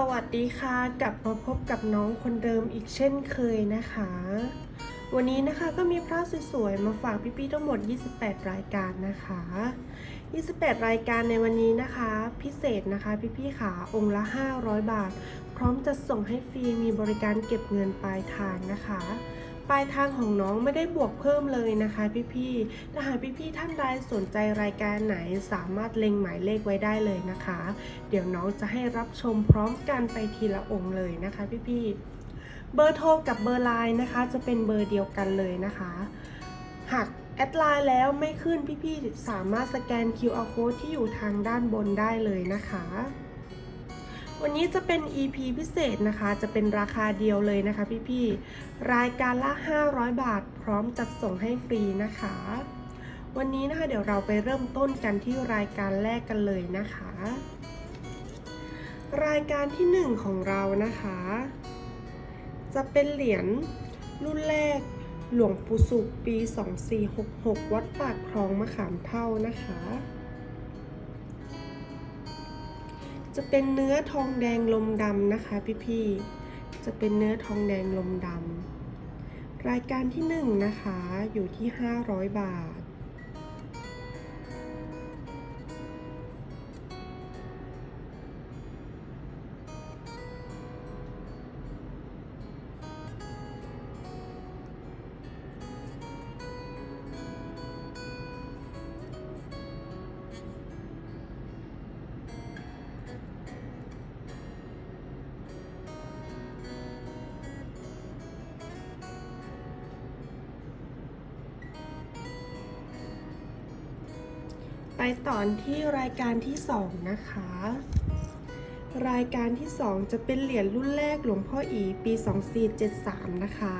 สวัสดีค่ะ กลับมาพบกับน้องคนเดิมอีกเช่นเคยนะคะ วันนี้นะคะก็มีพระสวยๆมาฝากพี่ๆทั้งหมด 28 รายการนะคะ 28 รายการในวันนี้นะคะ พิเศษนะคะพี่ๆขาองค์ละ 500 บาท พร้อมจะส่งให้ฟรีมีบริการเก็บเงินปลายทางนะคะ ปลายทางของน้องไม่ได้บวกเพิ่มเลยนะคะพี่ๆถ้าหากพี่ๆท่านใดสนใจรายการไหนสามารถเล็งหมายเลขไว้ได้เลยนะคะ เดี๋ยวน้องจะให้รับชมพร้อมกันไปทีละองค์เลยนะคะพี่ๆเบอร์โทรกับเบอร์ไลน์นะคะ จะเป็นเบอร์เดียวกันเลยนะคะ หากแอดไลน์แล้วไม่ขึ้นพี่ๆสามารถสแกน QR code ที่อยู่ทางด้านบนได้เลยนะคะ วันนี้จะเป็น EP พิเศษนะคะ จะเป็นราคาเดียวเลยนะคะพี่ๆ รายการละ 500 บาท พร้อมจัดส่งให้ฟรีนะคะ วันนี้นะคะเดี๋ยวเราไปเริ่มต้นกันที่รายการแรกกันเลยนะคะ รายการที่ 1 ของเรานะคะ จะเป็นเหรียญรุ่นแรกหลวงปู่สุขปี 2466 วัดปากคลองมะขามเท่านะคะ จะเป็นเนื้อทองแดงลมดำนะคะพี่ๆ จะเป็นเนื้อทองแดงลมดำรายการที่1นะคะอยู่ที่ 500 บาท ต่อที่รายการที่ 2 นะคะ รายการที่ 2 จะเป็นเหรียญรุ่นแรกหลวงพ่ออีปี 2473 นะคะ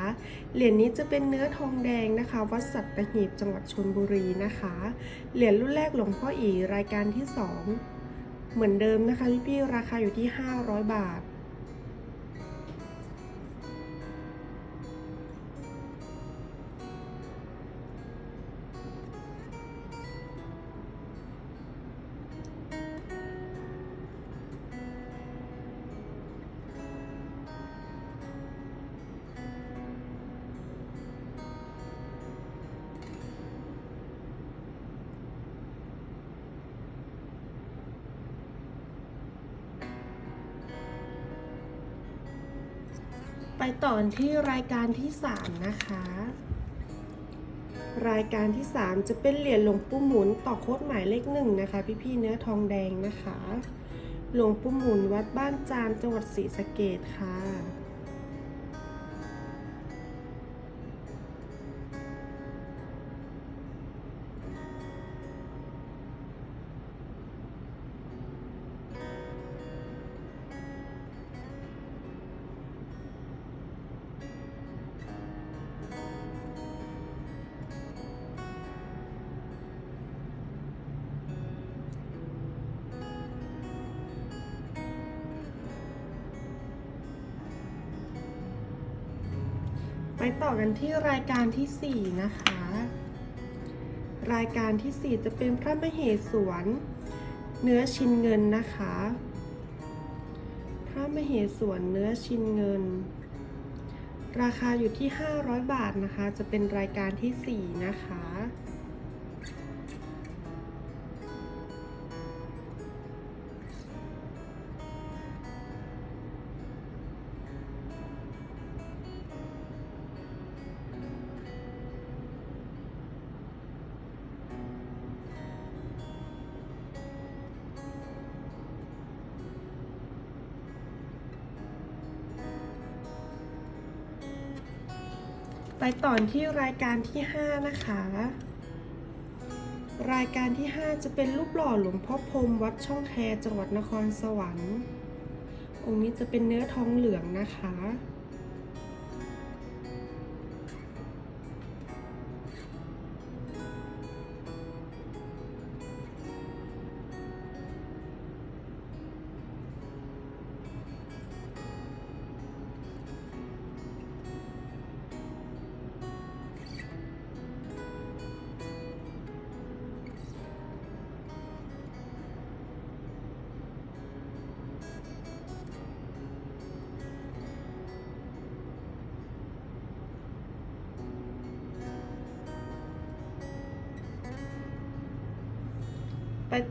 เหรียญนี้จะเป็นเนื้อทองแดงนะคะ วัดสัตหีบจังหวัดชนบุรีนะคะ เหรียญรุ่นแรกหลวงพ่ออีรายการที่ 2 เหมือนเดิมนะคะพี่ๆราคาอยู่ที่ 500 บาท ก่อที่รายการที่ 3 นะคะ รายการที่ 3 จะเป็นเหรียญหลวงปู่หมุนต่อโคดหมายเลขหนึ่งนะคะ พี่ๆเนื้อทองแดงนะคะ หลวงปู่หมุนวัดบ้านจานจังหวัดศรีสะเกดค่ะ กันที่รายการที่ 4 นะคะ รายการที่ 4 จะเป็นพระมเหสวนเนื้อชิ้นเงินนะคะ พระมเหสวนเนื้อชิ้นเงิน ราคาอยู่ที่ 500 บาทนะคะ จะเป็นรายการที่ 4 นะคะ ต่อที่รายการที่ 5 นะคะ รายการที่ 5 จะเป็นรูปหล่อหลวงพ่อพรมวัดช่องแคจังหวัดนครสวรรค์ องค์นี้จะเป็นเนื้อทองเหลืองนะคะ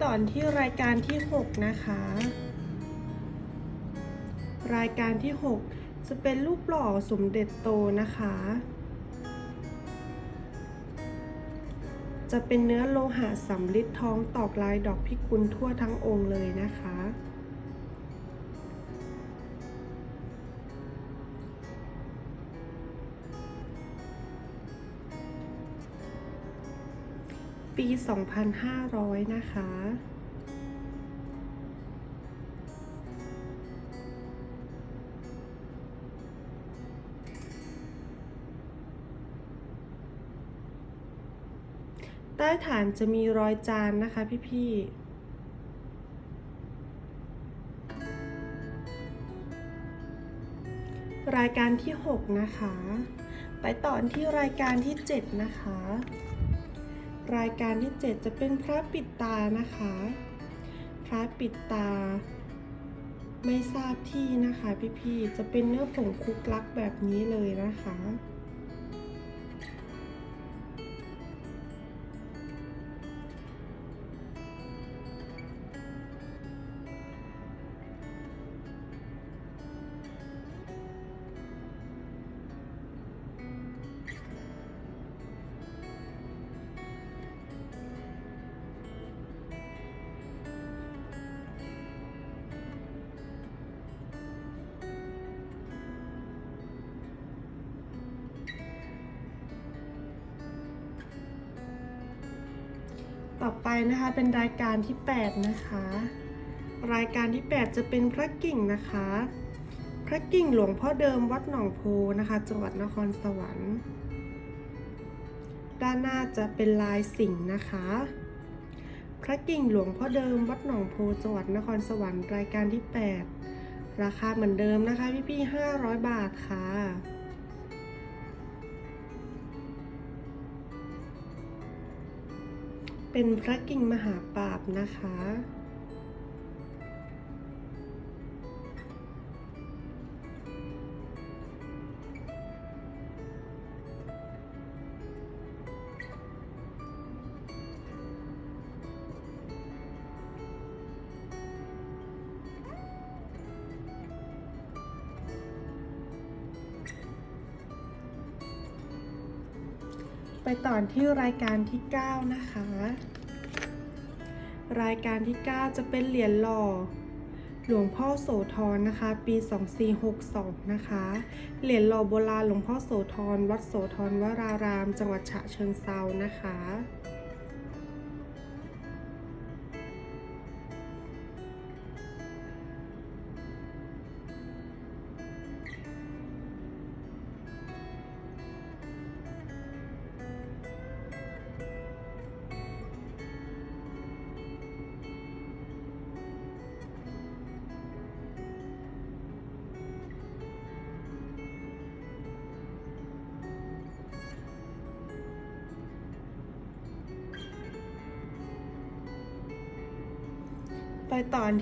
ต่อที่รายการที่ 6 นะคะ รายการที่ 6 จะเป็นรูปหล่อสมเด็จโตนะคะ จะเป็นเนื้อโลหะสำริดทองตอกลายดอกพิกุลทั่วทั้งองค์เลยนะคะ ปี 2500 นะคะ ใต้ฐานจะมีรอยจานนะคะพี่ๆรายการที่ 6 นะคะ ไปต่อที่รายการที่ 7 นะคะ รายการที่ 7 จะเป็นพระปิดตานะคะ พระปิดตา ไม่ทราบที่นะคะพี่ๆ จะเป็นเนื้อผงคุกลักแบบนี้เลยนะคะ ต่อไปนะคะเป็นรายการที่ 8 นะคะ รายการที่ 8 จะเป็นพระกิ่งนะคะ พระกิ่งหลวงพ่อเดิมวัดหนองโพนะคะ จังหวัดนครสวรรค์ ด้านหน้าจะเป็นลายสิงห์นะคะ พระกิ่งหลวงพ่อเดิมวัดหนองโพจังหวัดนครสวรรค์รายการที่ 8 ราคาเหมือนเดิมนะคะพี่ๆ500 บาทค่ะ เป็นพระกิ่งมหาปราบนะคะ ก่อที่รายการที่ 9 นะคะ รายการที่ 9 จะเป็นเหรียญหล่อ หลวงพ่อโสธรนะคะ ปี 2462 นะคะ เหรียญหล่อโบราณหลวงพ่อโสธรวัดโสธรวราราม จังหวัดฉะเชิงเซานะคะ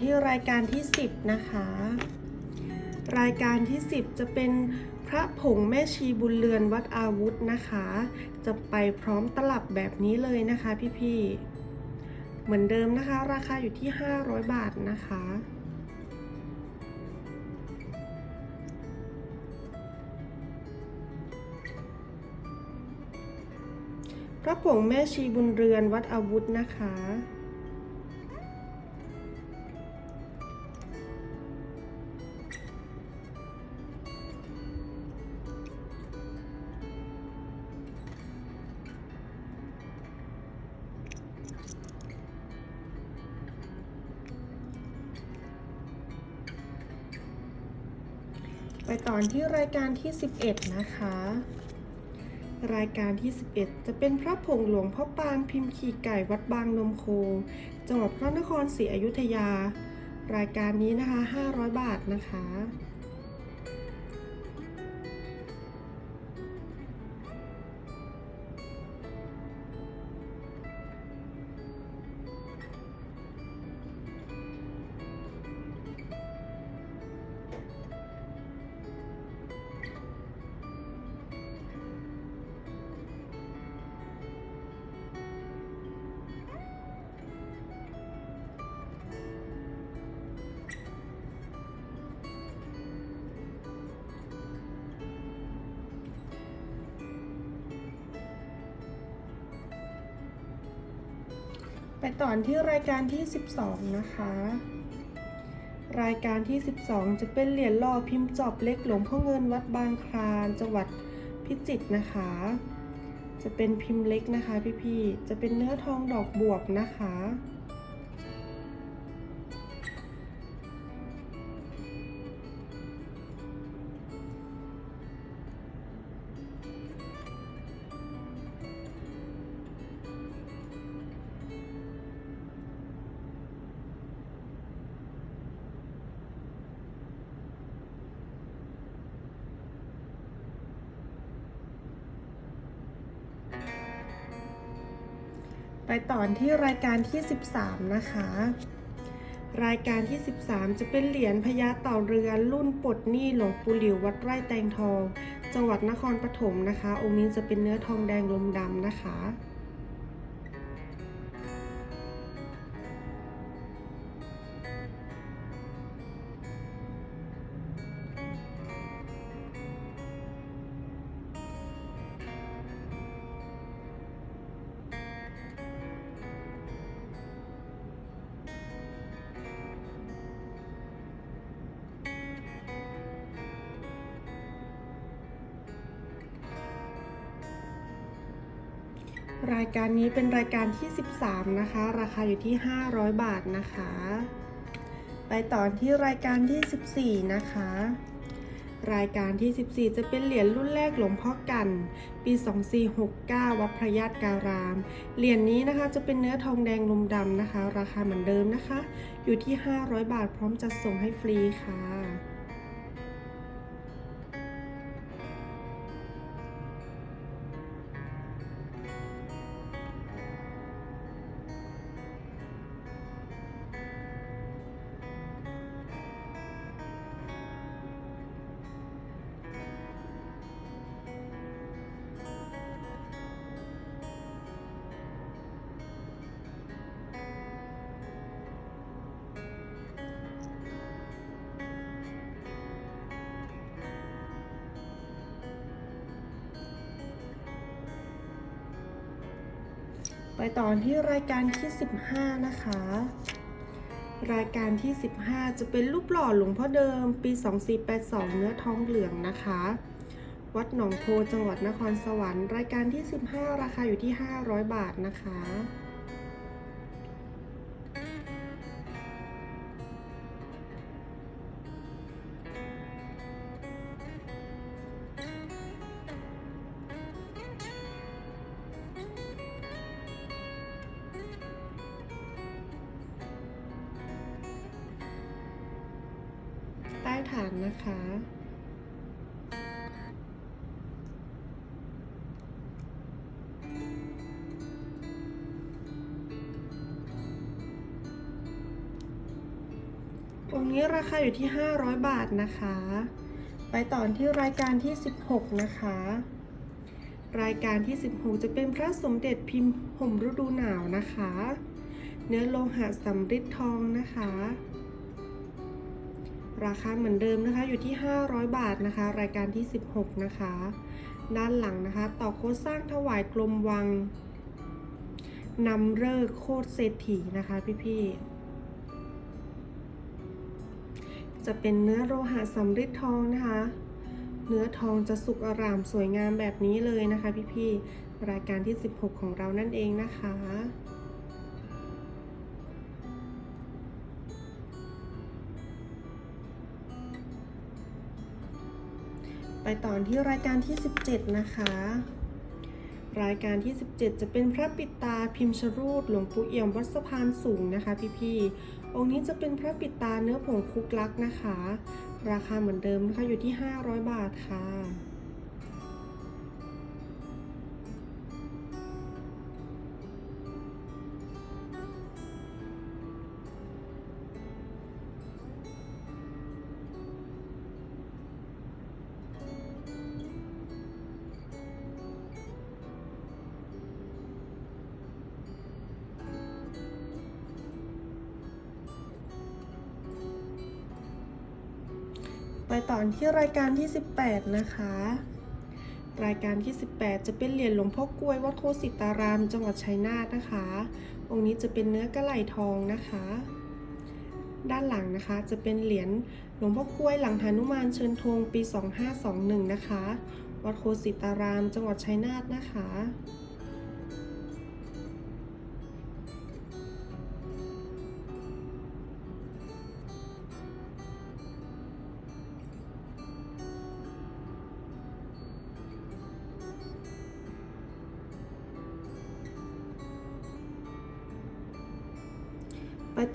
ที่รายการที่ 10 นะคะ รายการที่ 10 จะเป็นพระผงแม่ชีบุญเรือนวัดอาวุธนะคะ จะไปพร้อมตลับแบบนี้เลยนะคะพี่ๆ เหมือนเดิมนะคะ ราคาอยู่ที่ 500 บาทนะคะพระผงแม่ชีบุญเรือนวัดอาวุธนะคะ ไปต่อที่รายการที่ 11 นะคะ รายการที่ 11 จะเป็นพระผงหลวงพ่อปานพิมพ์ขี่ไก่วัดบางนมโค จังหวัดพระนครศรีอยุธยา รายการนี้นะคะ 500 บาทนะคะ ไปต่อที่รายการที่ 12 นะคะ รายการที่ 12 จะเป็นเหรียญหล่อพิมพ์จอบเล็กหลวงพ่อเงินวัดบางคลานจังหวัดพิจิตรนะคะ จะเป็นพิมพ์เล็กนะคะพี่ๆ จะเป็นเนื้อทองดอกบวบนะคะ ต่อที่รายการที่ 13 นะคะ รายการที่ 13 จะเป็นเหรียญพญาเต่าเรือนรุ่นปลดหนี้หลวงปู่หลิววัดไร่แตงทอง จังหวัดนครปฐมนะคะ องค์นี้จะเป็นเนื้อทองแดงลมดำนะคะ รายการนี้เป็นรายการที่ 13 นะคะ ราคาอยู่ที่ 500 บาทนะคะ ไปต่อที่รายการที่ 14 นะคะ รายการที่ 14 จะเป็นเหรียญรุ่นแรกหลวงพ่อกัน ปี 2469 วัดพระญาติการาม เหรียญนี้นะคะจะเป็นเนื้อทองแดงลมดำนะคะ ราคาเหมือนเดิมนะคะ อยู่ที่ 500 บาทพร้อมจัดส่งให้ฟรีค่ะ ต่อที่รายการที่ 15 นะคะ รายการที่ 15 จะเป็นรูปหล่อหลวงพ่อเดิม ปี 2482 เนื้อทองเหลืองนะคะ วัดหนองโพจังหวัดนครสวรรค์ รายการที่ 15 ราคาอยู่ที่ 500 บาทนะคะ ฐานนะคะ องค์นี้ราคาอยู่ที่ 500 บาทนะคะ ไปต่อที่รายการที่ 16 นะคะ รายการที่ 16 จะเป็นพระสมเด็จพิมพ์ห่มฤดูหนาวนะคะ เนื้อโลหะสำริดทองนะคะ ราคาเหมือนเดิมนะคะอยู่ที่ 500 บาทนะคะ รายการที่ 16 นะคะ ด้านหลังนะคะ ต่อโคสร้างถวายกลมวังนำเลิกโคตรเศรษฐีนะคะพี่ๆ จะเป็นเนื้อโลหะสำริดทองนะคะ เนื้อทองจะสุกอร่ามสวยงามแบบนี้เลยนะคะพี่ๆ รายการที่ 16 ของเรานั่นเองนะคะ ไปต่อที่รายการที่ 17 นะคะ รายการที่ 17 จะเป็นพระปิดตาพิมพ์ชรูดหลวงปู่เอี่ยมวัดสะพานสูงนะคะ พี่ๆ องค์นี้จะเป็นพระปิดตาเนื้อผงคุกลักนะคะ ราคาเหมือนเดิมนะคะอยู่ที่ 500 บาทค่ะ ที่รายการที่ 18 นะคะ รายการที่ 18 จะเป็นเหรียญหลวงพ่อกล้วยวัดโคสิตาราม จังหวัดชัยนาทนะคะ องค์นี้จะเป็นเนื้อกระไหลทองนะคะ ด้านหลังนะคะจะเป็นเหรียญหลวงพ่อกล้วยหลังหานุมานเชิญธงปี 2521 นะคะ วัดโคสิตาราม จังหวัดชัยนาทนะคะ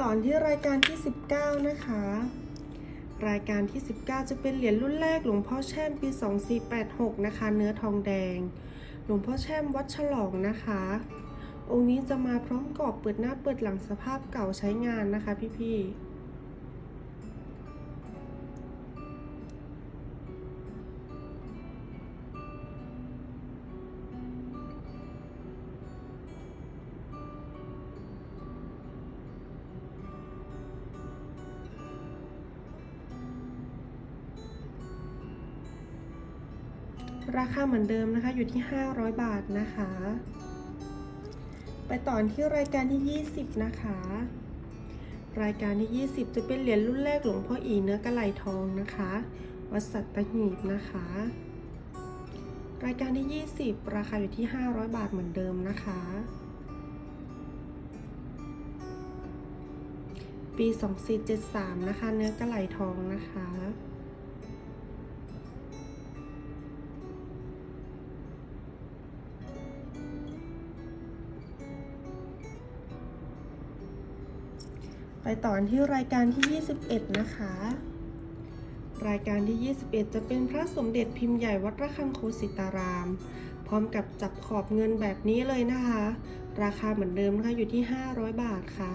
ต่อที่รายการที่ 19 นะคะ รายการที่ 19 จะเป็นเหรียญรุ่นแรกหลวงพ่อแช่มปี 2486 นะคะ เนื้อทองแดง หลวงพ่อแช่มวัดฉลองนะคะ องค์นี้จะมาพร้อมกรอบเปิดหน้าเปิดหลังสภาพเก่าใช้งานนะคะพี่ๆ ราคาเหมือนเดิมนะคะอยู่ที่ 500 บาทนะคะ ไปต่อที่รายการที่ 20 นะคะ รายการที่ 20 จะเป็นเหรียญรุ่นแรกหลวงพ่ออีเนื้อกระไหลทองนะคะ วัดสัตหีบนะคะ รายการที่ 20 ราคาอยู่ที่ 500 บาทเหมือนเดิมนะคะปี 2473 นะคะ เนื้อกระไหลทองนะคะ ไปต่อที่รายการที่ 21 นะคะ รายการที่ 21 จะเป็นพระสมเด็จพิมพ์ใหญ่วัดระฆังโคสิตาราม พร้อมกับจับขอบเงินแบบนี้เลยนะคะ ราคาเหมือนเดิมนะคะอยู่ที่ 500 บาทค่ะ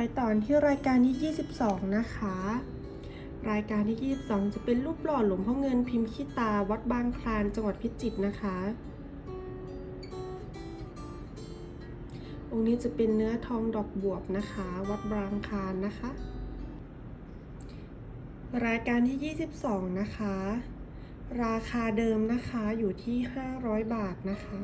ไปต่อที่รายการที่ 22 นะคะ รายการที่ 22 จะเป็นรูปหล่อหลวงพ่อเงินพิมพ์ขี้ตาวัดบางคลานจังหวัดพิจิตรนะคะ องค์นี้จะเป็นเนื้อทองดอกบวบนะคะ วัดบางคลานนะคะ รายการที่ 22 นะคะ ราคาเดิมนะคะอยู่ที่ 500 บาทนะคะ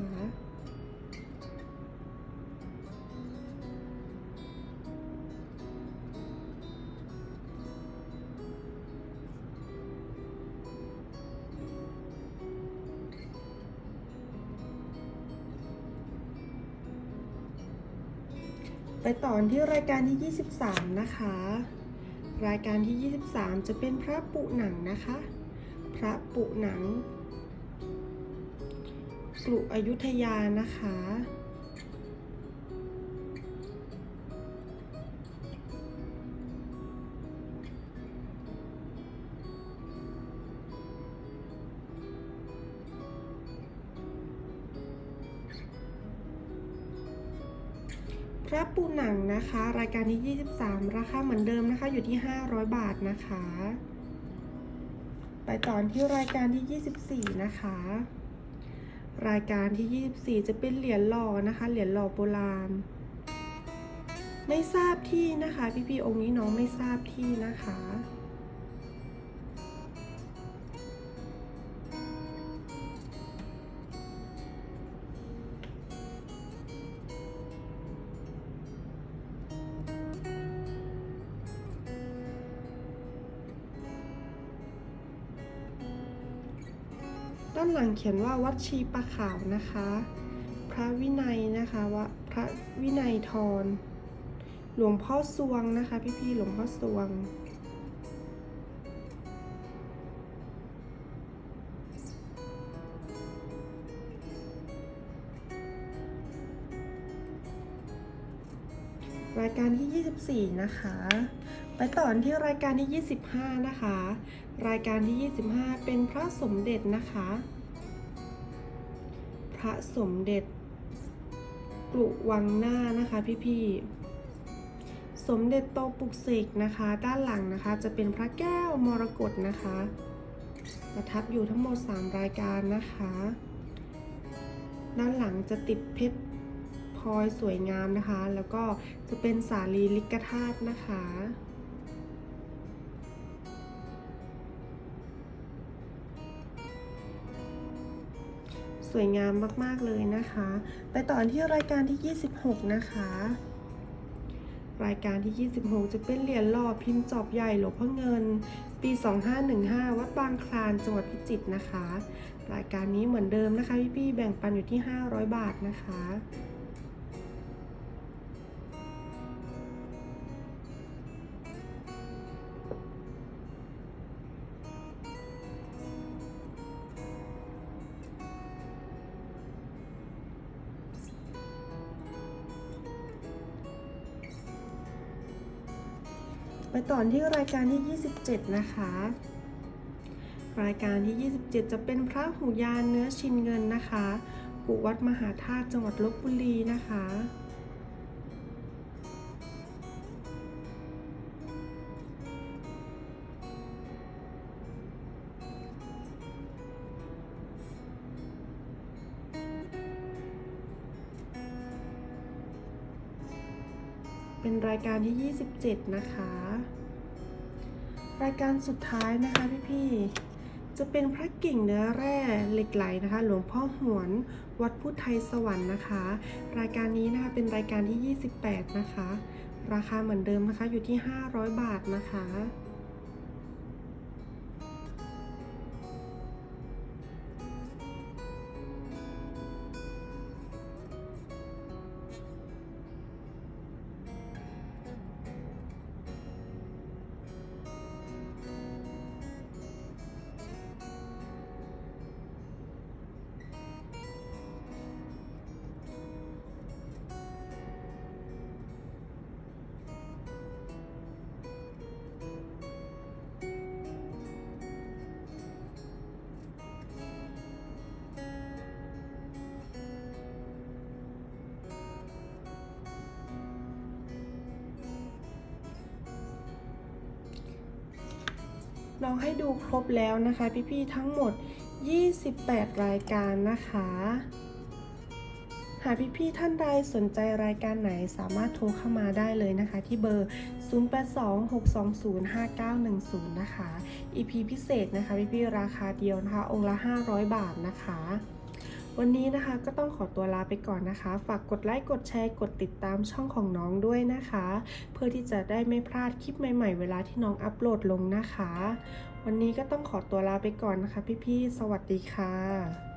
ไปต่อที่รายการที่ 23 นะคะ รายการที่ 23 จะเป็นพระปุหนังนะคะ พระปุหนังกลุอยุธยานะคะ พระปูหนังนะคะ รายการที่ 23 ราคาเหมือนเดิมนะคะ อยู่ที่ 500 บาทนะคะ ไปต่อที่รายการที่ 24 นะคะ รายการที่ 24 จะเป็นเหรียญหล่อนะคะ เหรียญหล่อโบราณ ไม่ทราบที่นะคะ พี่ๆองค์นี้น้องไม่ทราบที่นะคะ เขียนว่าวัดชีปะขาวนะคะ พระวินัยนะคะว่าพระวินัยทรหลวงพ่อสวงนะคะพี่ๆหลวงพ่อสวง รายการที่ 24 นะคะ ไปต่อที่รายการที่ 25 นะคะ รายการที่ 25 เป็นพระสมเด็จนะคะ ระสมเด็จกรุวังหน้านะคะพี่ๆ สมเด็จโตปุกเสกนะคะ ด้านหลังนะคะจะเป็นพระแก้วมรกตนะคะประทับอยู่ทั้งหมด 3 รายการนะคะ ด้านหลังจะติดเพชรพลอยสวยงามนะคะ แล้วก็จะเป็นสาลีลิกธาตุนะคะ สวยงามมากๆเลยนะคะ ไปต่อที่รายการที่ 26 นะคะ รายการที่ 26 จะเป็นเหรียญหล่อพิมพ์จอบใหญ่หลวงพ่อเงิน ปี 2515 วัดบางคลานจังหวัดพิจิตรนะคะ รายการนี้เหมือนเดิมนะคะพี่ๆแบ่งปันอยู่ที่ 500 บาทนะคะ ไปต่อที่รายการที่ 27 นะคะ รายการที่ 27 จะเป็นพระหูยานเนื้อชินเงินนะคะกุวัดมหาธาตุจังหวัดลบบุรีนะคะเป็นรายการที่ 27 นะคะ รายการสุดท้ายนะคะพี่ๆ จะเป็นพระกิ่งเนื้อแร่เหล็กไหลนะคะ หลวงพ่อหวนวัดพุทธไทยสวรรค์นะคะ รายการนี้นะคะเป็นรายการที่ 28 นะคะ ราคาเหมือนเดิมนะคะอยู่ที่ 500 บาทนะคะ ลองให้ดูครบแล้วนะคะ พี่ๆทั้งหมด 28 รายการนะคะ หากพี่ๆท่านใดสนใจรายการไหนสามารถโทรเข้ามาได้เลยนะคะ ที่เบอร์ 0826205910 นะคะ EP พิเศษนะคะ พี่ๆราคาเดียวนะคะ องค์ละ 500 บาทนะคะ วันนี้นะคะก็ต้องขอตัวลาไปก่อนนะคะ ฝากกดไลค์ กดแชร์ กดติดตามช่องของน้องด้วยนะคะ เพื่อที่จะได้ไม่พลาดคลิปใหม่ ๆ เวลาที่น้องอัปโหลดลงนะคะ วันนี้ก็ต้องขอตัวลาไปก่อนนะคะ พี่ๆ สวัสดีค่ะ